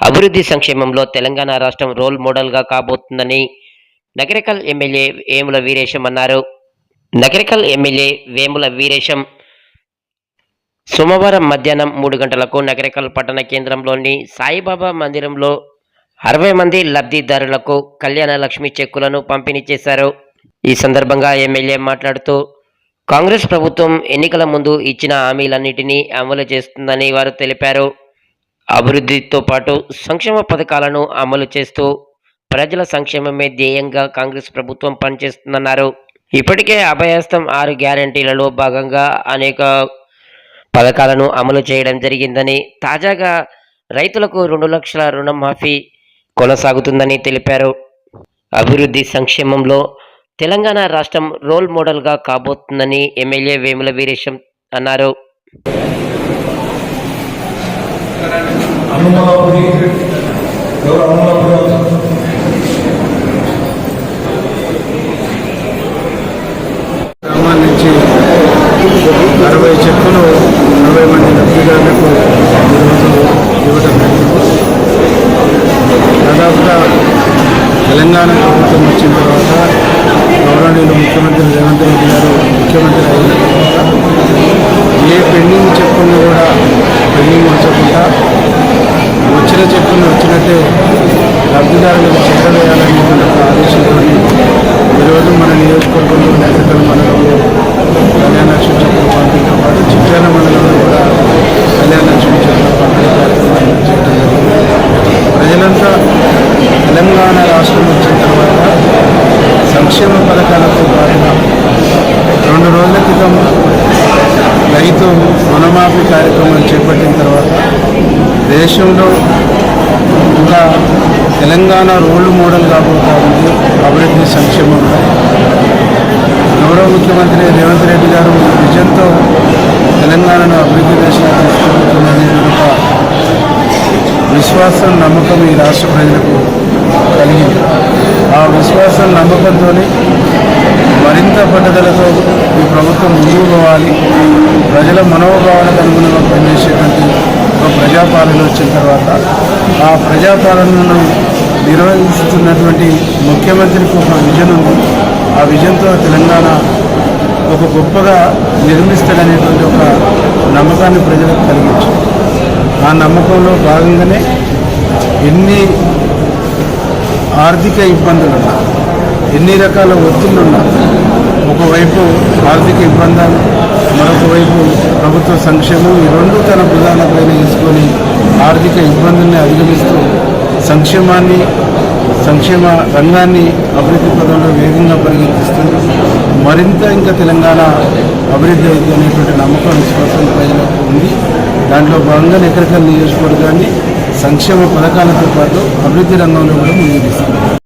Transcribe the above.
అభివృద్ధి సంక్షేమంలో తెలంగాణ రాష్ట్రం రోల్ మోడల్గా కాబోతుందని నగరికల్ ఎమ్మెల్యే వేముల వీరేశం అన్నారు. నగరికల్ ఎమ్మెల్యే వేముల వీరేశం సోమవారం మధ్యాహ్నం మూడు గంటలకు నగరికల్ పట్టణ కేంద్రంలోని సాయిబాబా మందిరంలో అరవై మంది లబ్ధిదారులకు కళ్యాణ లక్ష్మి చెక్కులను పంపిణీ చేశారు. ఈ సందర్భంగా ఎమ్మెల్యే మాట్లాడుతూ కాంగ్రెస్ ప్రభుత్వం ఎన్నికల ముందు ఇచ్చిన హామీలన్నింటినీ అమలు చేస్తుందని వారు తెలిపారు. అభివృద్ధితో పాటు సంక్షేమ పథకాలను అమలు చేస్తూ ప్రజల సంక్షేమమే ధ్యేయంగా కాంగ్రెస్ ప్రభుత్వం పనిచేస్తుందన్నారు. ఇప్పటికే అభయస్తం ఆరు గ్యారంటీలలో భాగంగా అనేక పథకాలను అమలు చేయడం జరిగిందని తాజాగా రైతులకు రెండు లక్షల రుణమాఫీ కొనసాగుతుందని తెలిపారు. అభివృద్ధి సంక్షేమంలో తెలంగాణ రాష్ట్రం రోల్ మోడల్గా కాబోతుందని ఎమ్మెల్యే వేముల వీరేశం అన్నారు. హనుమాపురి ఎవరు హనుమాపురి గ్రామాల నుంచి అరవై చెక్కులు అరవై మంది లబ్ధిదారులకు ఈరోజు ఇవ్వడం జరిగింది. దాదాపుగా తెలంగాణ ప్రభుత్వం వచ్చిన తర్వాత గౌరవనీయులు ముఖ్యమంత్రి రేవంత్ రెడ్డి గారు ముఖ్యమంత్రి అయిన తర్వాత ఏ పెండింగ్ చెప్పులు కూడా పెండింగ్ ఉంచకుండా వచ్చిన వచ్చినట్టే లబ్ధిదారులకు చేరవేయాలనేటువంటి ఒక ఆదేశంతో ఈరోజు మన నియోజకవర్గంలో నేతల మండలంలో కళ్యాణ లక్ష్మి చెక్కులు పంపిణీతో పాటు చిట్యాల మండలంలో కూడా కళ్యాణ లక్ష్మి చెక్కులు పంపిణీ కార్యక్రమాలు చేయడం జరిగింది. ప్రజలంతా తెలంగాణ రాష్ట్రం వచ్చిన తర్వాత సంక్షేమ పథకాలతో పాటుగా రెండు రోజుల క్రితం రైతు రుణమాఫీ కార్యక్రమం చేపట్టిన తర్వాత దేశంలో ఇంకా తెలంగాణ రోల్ మోడల్ కాబోతా ఉంది. అభివృద్ధి సంక్షేమంలో గౌరవ ముఖ్యమంత్రి రేవంత్ రెడ్డి గారు విజయంతో తెలంగాణను అభివృద్ధి దేశంలో తీసుకుపోతుందనే ఒక విశ్వాసం నమ్మకం ఈ రాష్ట్ర ప్రజలకు కలిగింది. ఆ విశ్వాసం నమ్మకంతో మరింత పట్టుదలతో ఈ ప్రభుత్వం ముందుకు పోవాలి. ప్రజల మనోభావాలకు అనుగుణంగా పనిచేసేటువంటి ప్రజాపాలన వచ్చిన తర్వాత ఆ ప్రజాపాలనను నిర్వహిస్తున్నటువంటి ముఖ్యమంత్రికి ఒక విజన్ ఉంది ఆ విజన్తో తెలంగాణ ఒక గొప్పగా నిర్మిస్తాడనేటువంటి ఒక నమ్మకాన్ని ప్రజలకు కలిగించింది. ఆ నమ్మకంలో భాగంగానే ఎన్ని ఆర్థిక ఇబ్బందులున్నా ఎన్ని రకాల ఒత్తిళ్ళున్నా ఒకవైపు ఆర్థిక ఇబ్బందులు మరొక వైపు ప్రభుత్వ సంక్షేమం ఈ రెండు తన ప్రధానపైన తీసుకొని ఆర్థిక ఇబ్బందుల్ని అధిగమిస్తూ సంక్షేమాన్ని సంక్షేమ రంగాన్ని అభివృద్ధి పదంలో వేగంగా పరిగెత్తిస్తుంది. మరింత ఇంకా తెలంగాణ అభివృద్ధి అవుతుంది అనేటువంటి నమ్మకం విశ్వాసం ప్రజలకు ఉంది. దాంట్లో భాగంగా ఎక్కడికల్ నియోజకవర్గాన్ని సంక్షేమ పథకాలతో పాటు అభివృద్ధి రంగంలో కూడా ముందుకు